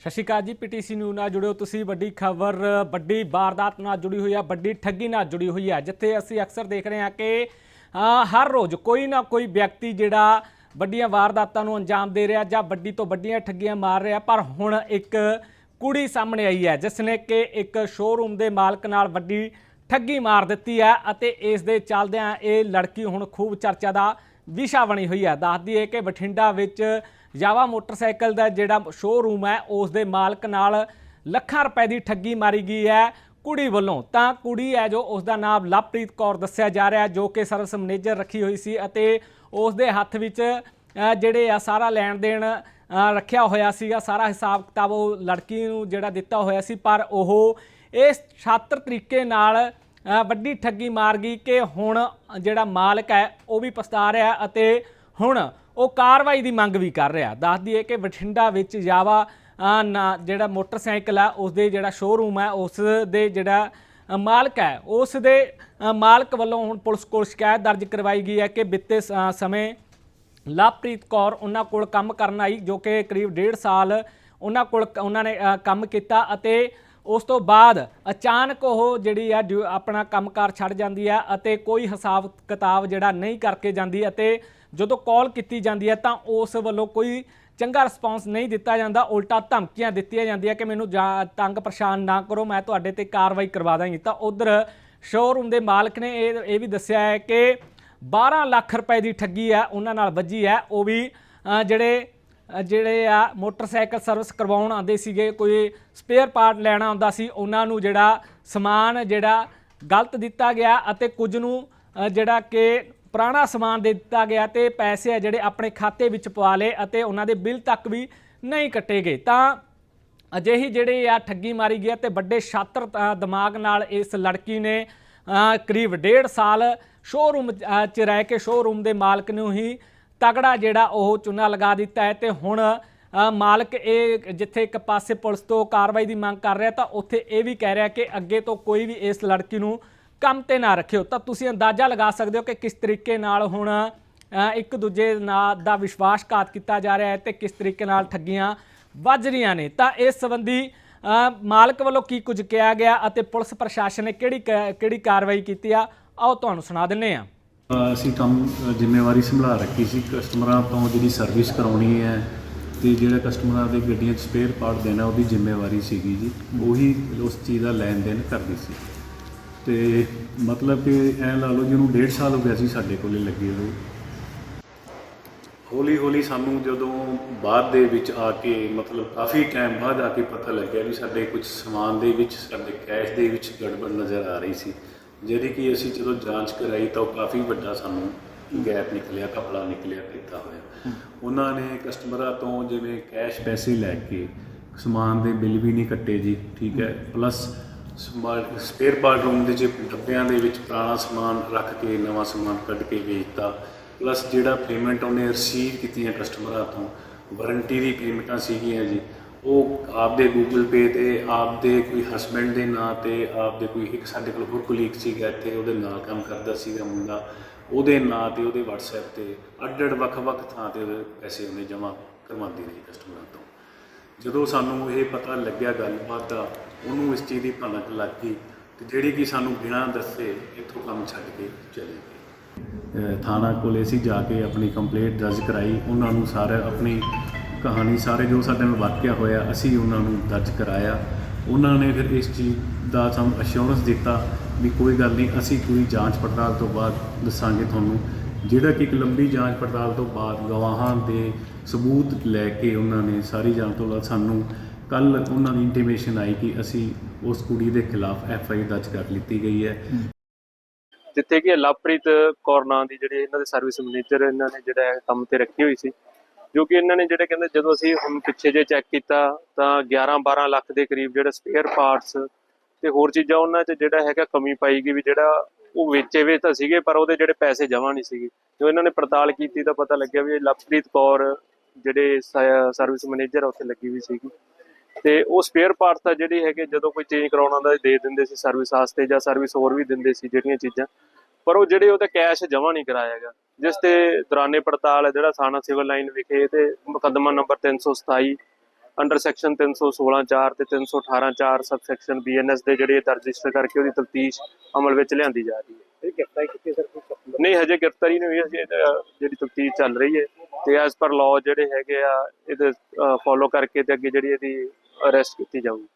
ਸਤਿ ਸ਼੍ਰੀ ਅਕਾਲ ਜੀ, PTC news ਨਾਲ ਜੁੜਿਓ ਤੁਸੀਂ। ਵੱਡੀ ਖਬਰ, ਵੱਡੀ ਵਾਰਦਾਤ ਨਾਲ ਜੁੜੀ ਹੋਈ ਹੈ ਵੱਡੀ ਠੱਗੀ ਨਾਲ ਜੁੜੀ ਹੋਈ ਹੈ ਜਿੱਥੇ ਅਸੀਂ ਅਕਸਰ ਦੇਖ ਰਹੇ ਹਾਂ ਕਿ ਹਰ ਰੋਜ਼ ਕੋਈ ਨਾ ਕੋਈ ਵਿਅਕਤੀ ਜਿਹੜਾ ਵੱਡੀਆਂ ਵਾਰਦਾਤਾਂ ਨੂੰ ਅੰਜਾਮ ਦੇ ਰਿਹਾ ਜਾਂ ਵੱਡੀ ਤੋਂ ਵੱਡੀਆਂ ਠੱਗੀਆਂ ਮਾਰ ਰਿਹਾ, ਪਰ ਹੁਣ ਇੱਕ ਕੁੜੀ ਸਾਹਮਣੇ ਆਈ ਹੈ, ਜਿਸ ਨੇ ਕਿ ਇੱਕ ਸ਼ੋਰੂਮ ਦੇ ਮਾਲਕ ਨਾਲ ਵੱਡੀ ਠੱਗੀ ਮਾਰ ਦਿੱਤੀ ਹੈ ਅਤੇ ਇਸ ਦੇ ਚੱਲਦਿਆਂ ਇਹ ਲੜਕੀ ਹੁਣ ਖੂਬ ਚਰਚਾ ਦਾ ਵਿਸ਼ਾ ਬਣੀ ਹੋਈ ਹੈ। ਦੱਸਦੀ ਹੈ ਕਿ ਬਠਿੰਡਾ ਵਿੱਚ ਜਾਵਾ ਮੋਟਰਸਾਈਕਲ ਦਾ ਜਿਹੜਾ ਸ਼ੋਰੂਮ ਹੈ, ਉਸ ਦੇ ਮਾਲਕ ਨਾਲ ਲੱਖਾਂ ਰੁਪਏ ਦੀ ਠੱਗੀ ਮਾਰੀ ਗਈ ਹੈ ਕੁੜੀ ਵੱਲੋਂ। ਤਾਂ ਕੁੜੀ ਹੈ ਜੋ ਉਸ ਦਾ ਨਾਮ ਲਵਪ੍ਰੀਤ ਕੌਰ ਦੱਸਿਆ ਜਾ ਰਿਹਾ ਜੋ ਕਿ ਸਰਵਿਸ ਮੈਨੇਜਰ ਰੱਖੀ ਹੋਈ ਸੀ ਅਤੇ ਉਸ ਦੇ ਹੱਥ ਵਿੱਚ ਜਿਹੜੇ ਆ ਸਾਰਾ ਲੈਣ ਦੇਣ ਰੱਖਿਆ ਹੋਇਆ ਸੀਗਾ। ਸਾਰਾ ਹਿਸਾਬ ਕਿਤਾਬ ਉਹ ਲੜਕੀ ਨੂੰ ਜਿਹੜਾ ਦਿੱਤਾ ਹੋਇਆ ਸੀ, ਪਰ ਉਹ ਇਸ ਛਾਤਰ ਤਰੀਕੇ ਨਾਲ ਵੱਡੀ ਠੱਗੀ ਮਾਰ ਗਈ ਕਿ ਹੁਣ ਜਿਹੜਾ ਮਾਲਕ ਹੈ, ਉਹ ਵੀ ਪਛਤਾ ਰਿਹਾ ਅਤੇ ਹੁਣ ਉਹ ਕਾਰਵਾਈ ਦੀ ਮੰਗ ਵੀ ਕਰ ਰਿਹਾ। ਦੱਸਦੀ ਹੈ ਕਿ ਬਠਿੰਡਾ ਵਿੱਚ ਜਾਵਾ ਨਾ, ਜਿਹੜਾ ਮੋਟਰਸਾਈਕਲ ਹੈ ਉਸ ਦੇ ਜਿਹੜਾ ਸ਼ੋਰੂਮ ਹੈ ਉਸ ਦੇ ਜਿਹੜਾ ਮਾਲਕ ਹੈ ਉਸ ਦੇ ਮਾਲਕ ਵੱਲੋਂ ਹੁਣ ਪੁਲਿਸ ਕੋਲ ਸ਼ਿਕਾਇਤ ਦਰਜ ਕਰਵਾਈ ਗਈ ਹੈ ਕਿ ਬੀਤੇ ਸ- ਸਮੇਂ ਲਵਪ੍ਰੀਤ ਕੌਰ ਉਹਨਾਂ ਕੋਲ ਕੰਮ ਕਰਨ ਆਈ, ਜੋ ਕਿ ਕਰੀਬ 1.5 ਸਾਲ ਉਹਨਾਂ ਕੋਲ ਉਹਨਾਂ ਨੇ ਕੰਮ ਕੀਤਾ ਅਤੇ ਉਸ ਤੋਂ ਬਾਅਦ ਅਚਾਨਕ ਉਹ ਜਿਹੜੀ ਆ, ਡਿਊ- ਆਪਣਾ ਕੰਮਕਾਰ ਛੱਡ ਜਾਂਦੀ ਹੈ ਅਤੇ ਕੋਈ ਹਿਸਾਬ ਕਿਤਾਬ ਜਿਹੜਾ ਨਹੀਂ ਕਰਕੇ ਜਾਂਦੀ ਅਤੇ ਜਦੋਂ ਕਾਲ ਕੀਤੀ ਜਾਂਦੀ ਹੈ ਤਾਂ ਉਸ ਵੱਲੋਂ ਕੋਈ ਚੰਗਾ ਰਿਸਪਾਂਸ ਨਹੀਂ ਦਿੱਤਾ ਜਾਂਦਾ, ਉਲਟਾ ਧਮਕੀਆਂ ਦਿੱਤੀਆਂ ਜਾਂਦੀਆਂ ਕਿ ਮੈਨੂੰ ਜਾਂ- ਤੰਗ ਪਰੇਸ਼ਾਨ ਨਾ ਕਰੋ, ਮੈਂ ਤੁਹਾਡੇ ਤੇ ਕਾਰਵਾਈ ਕਰਵਾ ਦਾਂਗੀ। ਤਾਂ ਉਧਰ ਸ਼ੋਰੂਮ ਦੇ ਮਾਲਕ ਨੇ ਇਹ ਇਹ ਵੀ ਦੱਸਿਆ ਹੈ ਕਿ 12 ਲੱਖ ਰੁਪਏ ਦੀ ਠੱਗੀ ਹੈ, ਉਹਨਾਂ ਨਾਲ ਵੱਜੀ ਹੈ। ਉਹ ਵੀ ਜਿਹੜੇ ਜਿਹੜੇ ਆ ਮੋਟਰਸਾਈਕਲ ਸਰਵਿਸ ਕਰਵਾਉਣ ਆਉਂਦੇ ਸੀਗੇ, ਕੋਈ ਸਪੇਅਰ ਪਾਰਟ ਲੈਣਾ ਆਉਂਦਾ ਸੀ, ਉਹਨਾਂ ਨੂੰ ਜਿਹੜਾ ਸਮਾਨ ਜਿਹੜਾ ਗਲਤ ਦਿੱਤਾ ਗਿਆ ਅਤੇ ਕੁਝ ਨੂੰ ਜਿਹੜਾ ਕਿ ਪੁਰਾਣਾ ਸਮਾਨ ਦੇ ਦਿੱਤਾ ਗਿਆ ਤੇ ਪੈਸੇ ਆ ਜਿਹੜੇ ਆਪਣੇ ਖਾਤੇ ਵਿੱਚ ਪਵਾ ਲਏ ਅਤੇ ਉਹਨਾਂ ਦੇ ਬਿੱਲ ਤੱਕ ਵੀ ਨਹੀਂ ਕੱਟੇ ਗਏ। ਤਾਂ ਅਜਿਹੀ ਜਿਹੜੇ ਆ ਠੱਗੀ ਮਾਰੀ ਗਈ ਹੈ ਤੇ ਵੱਡੇ ਛਾਤਰ ਦਿਮਾਗ ਨਾਲ ਇਸ ਲੜਕੀ ਨੇ ਕਰੀਬ 1.5 ਸਾਲ ਸ਼ੋਰੂਮ 'ਚ ਰਹਿ ਕੇ ਸ਼ੋਰੂਮ ਦੇ ਮਾਲਕ ਨੂੰ ਹੀ ਤਗੜਾ ਜਿਹੜਾ ਉਹ ਚੁਨਾ ਲਗਾ ਦਿੱਤਾ ਹੈ ਤੇ ਹੁਣ ਮਾਲਕ ਇਹ ਜਿੱਥੇ ਇੱਕ ਪਾਸੇ ਪੁਲਿਸ ਤੋਂ ਕਾਰਵਾਈ ਦੀ ਮੰਗ ਕਰ ਰਿਹਾ ਤਾਂ ਉੱਥੇ ਇਹ ਵੀ ਕਹਿ ਰਿਹਾ ਕਿ ਅੱਗੇ ਤੋਂ ਕੋਈ ਵੀ ਇਸ ਲੜਕੀ ਨੂੰ ਕੰਮ ਤੇ ਨਾ ਰੱਖਿਓ। ਤਾਂ ਤੁਸੀਂ ਅੰਦਾਜ਼ਾ ਲਗਾ ਸਕਦੇ ਹੋ ਕਿ ਕਿਸ ਤਰੀਕੇ ਨਾਲ ਹੁਣ ਇੱਕ ਦੂਜੇ ਨਾਲ ਦਾ ਵਿਸ਼ਵਾਸਘਾਤ ਕੀਤਾ ਜਾ ਰਿਹਾ ਹੈ ਤੇ ਕਿਸ ਤਰੀਕੇ ਨਾਲ ਠੱਗੀਆਂ ਵੱਜ ਰਹੀਆਂ ਨੇ। ਤਾਂ ਇਸ ਸੰਬੰਧੀ ਮਾਲਕ ਵੱਲੋਂ ਕੀ ਕੁਝ ਕਿਹਾ ਗਿਆ ਅਤੇ ਪੁਲਿਸ ਪ੍ਰਸ਼ਾਸਨ ਨੇ ਕਿਹੜੀ ਕ- ਕਿਹੜੀ ਕਾਰਵਾਈ ਕੀਤੀ ਆ? ਆਓ ਤੁਹਾਨੂੰ ਸੁਣਾ ਦਿੰਨੇ ਆ ਅਸੀਂ ਕੰਮ ਜ਼ਿੰਮੇਵਾਰੀ ਸੰਭਾਲ ਰੱਖੀ ਸੀ ਕਸਟਮਰਾਂ ਤੋਂ ਜਿਹੜੀ ਸਰਵਿਸ ਕਰਾਉਣੀ ਹੈ ਤੇ ਜਿਹੜਾ ਕਸਟਮਰਾਂ ਦੇ ਗੱਡੀਆਂ 'ਚ ਸਪੇਅਰ ਪਾਰਟ ਦੇਣਾ, ਉਹਦੀ ਜ਼ਿੰਮੇਵਾਰੀ ਸੀਗੀ ਜੀ। ਉਹੀ ਉਸ ਚੀਜ਼ ਦਾ ਲੈਣ ਦੇਣ ਕਰਦੀ ਸੀ। ਤੇ ਮਤਲਬ ਕਿ ਐ ਲਾ ਲਓ ਜਿਹਨੂੰ 1.5 ਸਾਲ ਹੋ ਗਿਆ ਸੀ ਸਾਡੇ ਕੋਲੇ ਲੱਗੇ ਹੋਏ। ਹੌਲੀ ਹੌਲੀ ਸਾਨੂੰ ਜਦੋਂ ਬਾਅਦ ਦੇ ਵਿੱਚ ਆ ਕੇ ਮਤਲਬ ਕਾਫੀ ਟਾਈਮ ਬਾਅਦ ਆ ਕੇ ਪਤਾ ਲੱਗਿਆ ਵੀ ਸਾਡੇ ਕੁਝ ਸਮਾਨ ਦੇ ਵਿੱਚ, ਸਾਡੇ ਕੈਸ਼ ਦੇ ਵਿੱਚ ਗੜਬੜ ਨਜ਼ਰ ਆ ਰਹੀ ਸੀ। ਜਿਹਦੀ ਕਿ ਅਸੀਂ ਜਦੋਂ ਜਾਂਚ ਕਰਾਈ ਤਾਂ ਉਹ ਕਾਫੀ ਵੱਡਾ ਸਾਨੂੰ ਗੈਪ ਨਿਕਲਿਆ ਕਪੜਾ ਨਿਕਲਿਆ, ਕੀਤਾ ਹੋਇਆ। ਉਹਨਾਂ ਨੇ ਕਸਟਮਰਾਂ ਤੋਂ ਜਿਵੇਂ ਕੈਸ਼ ਪੈਸੇ ਲੈ ਕੇ ਸਮਾਨ ਦੇ ਬਿੱਲ ਵੀ ਨਹੀਂ ਕੱਟੇ ਜੀ, ਠੀਕ ਹੈ ਪਲੱਸ ਸਪੇਅਰ ਪਾਰਟ ਰੂਮ ਦੇ ਚ ਡੱਬਿਆਂ ਦੇ ਵਿੱਚ ਪੁਰਾਣਾ ਸਮਾਨ ਰੱਖ ਕੇ, ਨਵਾਂ ਸਮਾਨ ਕੱਢ ਕੇ ਵੇਚਤਾ। ਪਲੱਸ ਜਿਹੜਾ ਪੇਮੈਂਟ ਉਹਨੇ ਰਿਸੀਵ ਕੀਤੀਆਂ ਕਸਟਮਰਾਂ ਤੋਂ ਵਾਰੰਟੀ ਦੀ ਪੇਮੈਂਟਾਂ ਸੀਗੀਆਂ ਜੀ। ਉਹ ਆਪਦੇ ਗੂਗਲ ਪੇ ਤੇ, ਆਪਦੇ ਕੋਈ ਹਸਬੈਂਡ ਦੇ ਨਾਂ ਤੇ, ਆਪਦੇ ਕੋਈ ਇੱਕ ਸਾਡੇ ਕੋਲ ਹੋਰ ਕੋਲੀਗ ਸੀਗਾ ਇੱਥੇ, ਉਹਦੇ ਨਾਲ ਕੰਮ ਕਰਦਾ ਸੀਗਾ ਮੁੰਡਾ। ਉਹਦੇ ਨਾਂ ਤੇ, ਉਹਦੇ WhatsApp ਤੇ, ਅੱਡ-ਅੱਡ, ਵੱਖ-ਵੱਖ ਥਾਂ ਤੇ ਉਹਦੇ ਪੈਸੇ ਉਹਨੇ ਜਮ੍ਹਾਂ ਕਰਵਾਉਂਦੀ ਰਹੀ ਕਸਟਮਰਾਂ ਤੋਂ। ਜਦੋਂ ਸਾਨੂੰ ਇਹ ਪਤਾ ਲੱਗਿਆ ਗੱਲਬਾਤ ਦਾ ਉਹਨੂੰ ਇਸ ਚੀਜ਼ ਦੀ ਭਨਕ ਲੱਗ ਗਈ ਤੇ ਜਿਹੜੀ ਕਿ ਸਾਨੂੰ ਬਿਨਾਂ ਦੱਸੇ ਇੱਥੋਂ ਕੰਮ ਛੱਡ ਕੇ ਚਲੇ ਗਏ। ਥਾਣਾ ਕੋਲੇ ਅਸੀਂ ਜਾ ਕੇ ਆਪਣੀ ਕੰਪਲੇਂਟ ਦਰਜ ਕਰਾਈ। ਉਹਨਾਂ ਨੂੰ ਸਾਰੇ ਆਪਣੀ ਕਹਾਣੀ ਸਾਰੇ ਜੋ ਸਾਡੇ ਨਾਲ ਵਾਕਿਆ ਹੋਇਆ, ਅਸੀਂ ਉਹਨਾਂ ਨੂੰ ਦਰਜ ਕਰਾਇਆ। ਉਹਨਾਂ ਨੇ ਫਿਰ ਇਸ ਚੀਜ਼ ਦਾ ਸਾਨੂੰ ਅਸ਼ੋਰੈਂਸ ਦਿੱਤਾ ਵੀ ਕੋਈ ਗੱਲ ਨਹੀਂ, ਅਸੀਂ ਪੂਰੀ ਜਾਂਚ ਪੜਤਾਲ ਤੋਂ ਬਾਅਦ ਦੱਸਾਂਗੇ ਤੁਹਾਨੂੰ। ਜਿਹੜਾ ਕਿ ਇੱਕ ਲੰਬੀ ਜਾਂਚ ਪੜਤਾਲ ਤੋਂ ਬਾਅਦ ਗਵਾਹਾਂ ਦੇ ਸਬੂਤ ਲੈ ਕੇ ਉਹਨਾਂ ਨੇ ਸਾਰੀ ਜਾਂਚ ਤੋਂ ਬਾਅਦ ਸਾਨੂੰ ਕੱਲ ਉਹਨਾਂ ਦੀ ਇੰਟੀਮੇਸ਼ਨ ਆਈ ਕਿ ਅਸੀਂ ਉਸ ਕੁੜੀ ਦੇ ਖਿਲਾਫ ਐਫ ਆਈ ਦਰਜ ਕਰ ਲਿੱਤੀ ਗਈ ਹੈ। ਜਿੱਥੇ ਕਿ ਲਵਪ੍ਰੀਤ ਕੌਰ ਨਾਂ ਦੀ ਜਿਹੜੀ ਇਹਨਾਂ ਦੇ ਸਰਵਿਸ ਮੈਨੇਜਰ ਇਹਨਾਂ ਨੇ ਜਿਹੜਾ ਕੰਮ ਤੇ ਰੱਖੀ ਹੋਈ ਸੀ, ਜੋ ਕਿ ਇਹਨਾਂ ਨੇ ਜਿਹੜੇ ਕਹਿੰਦੇ ਜਦੋਂ ਅਸੀਂ ਹੁਣ ਪਿੱਛੇ ਜੇ ਚੈੱਕ ਕੀਤਾ ਤਾਂ 11 12 ਲੱਖ ਦੇ ਕਰੀਬ ਜਿਹੜੇ ਸਪੇਅਰ ਪਾਰਟਸ ਤੇ ਹੋਰ ਚੀਜ਼ਾਂ ਉਹਨਾਂ 'ਚ ਜਿਹੜਾ ਹੈਗਾ ਕਮੀ ਪਾਈ ਗਈ ਵੀ ਜਿਹੜਾ ਉਹ ਵੇਚੇ ਵੇ ਤਾਂ ਸੀਗੇ, ਪਰ ਉਹਦੇ ਜਿਹੜੇ ਪੈਸੇ ਜਮਾ ਨਹੀਂ ਸੀਗੇ। ਜੋ ਇਹਨਾਂ ਨੇ ਪੜਤਾਲ ਕੀਤੀ ਤਾਂ ਪਤਾ ਲੱਗਿਆ ਵੀ ਲਵਪ੍ਰੀਤ ਕੌਰ ਜਿਹੜੇ ਸਰਵਿਸ ਮੈਨੇਜਰ ਉੱਥੇ ਲੱਗੀ ਹੋਈ ਸੀਗੀ। ਤੇ ਉਹ ਸਪੇਅਰ ਪਾਰਟਸ ਤਾਂ ਜਿਹੜੇ ਹੈਗੇ ਜਦੋਂ ਕੋਈ ਚੇਂਜ ਕਰਾਉਣਾ ਦਾ ਦੇ ਦਿੰਦੇ ਸੀ ਸਰਵਿਸ ਵਾਸਤੇ ਜਾਂ ਸਰਵਿਸ ਹੋਰ ਵੀ ਦਿੰਦੇ ਸੀ ਜਿਹੜੀਆਂ ਚੀਜ਼ਾਂ। ਪਰ ਉਹ ਜਿਹੜੇ ਉਹਦਾ ਕੈਸ਼ ਜਮ੍ਹਾਂ ਨਹੀਂ ਕਰਾਇਆ ਗਿਆ। ਜਿਸ ਤੇ ਦੌਰਾਨੇ ਪੜਤਾਲ ਹੈ ਜਿਹੜਾ ਥਾਣਾ ਸਿਵਲ ਲਾਈਨ ਵਿਖੇ ਤੇ ਮੁਕੱਦਮਾ ਨੰਬਰ 327 ਅੰਡਰ ਸੈਕਸ਼ਨ 316 4 ਤੇ 318 4 ਸਬ ਸੈਕਸ਼ਨ ਬੀਐਨਐਸ ਦੇ ਜਿਹੜੇ ਰਜਿਸਟਰ ਕਰਕੇ ਉਹਦੀ ਤਫਤੀਸ਼ ਅਮਲ ਵਿੱਚ ਲਿਆਂਦੀ ਜਾ ਰਹੀ ਹੈ। ਇਹ ਗ੍ਰਿਫਤਾਰੀ ਕੀਤੀ ਸਰ ਕੋਈ ਸ਼ਖਸ ਨਹੀਂ ਹਜੇ ਗ੍ਰਿਫਤਾਰੀ ਨਹੀਂ ਹੋਈ ਹਜੇ ਜਿਹੜੀ ਤਫਤੀਸ਼ ਚੱਲ ਰਹੀ ਹੈ। ਤੇ ਐਸ ਪਰ ਲਾਅ ਜਿਹੜੇ ਹੈਗੇ ਆ ਇਹਦੇ ਫੋਲੋ ਕਰਕੇ ਤੇ ਅੱਗੇ ਜਿਹੜੀ ਇਹਦੀ ਅਰੈਸਟ ਕੀਤੀ ਜਾਊਗੀ।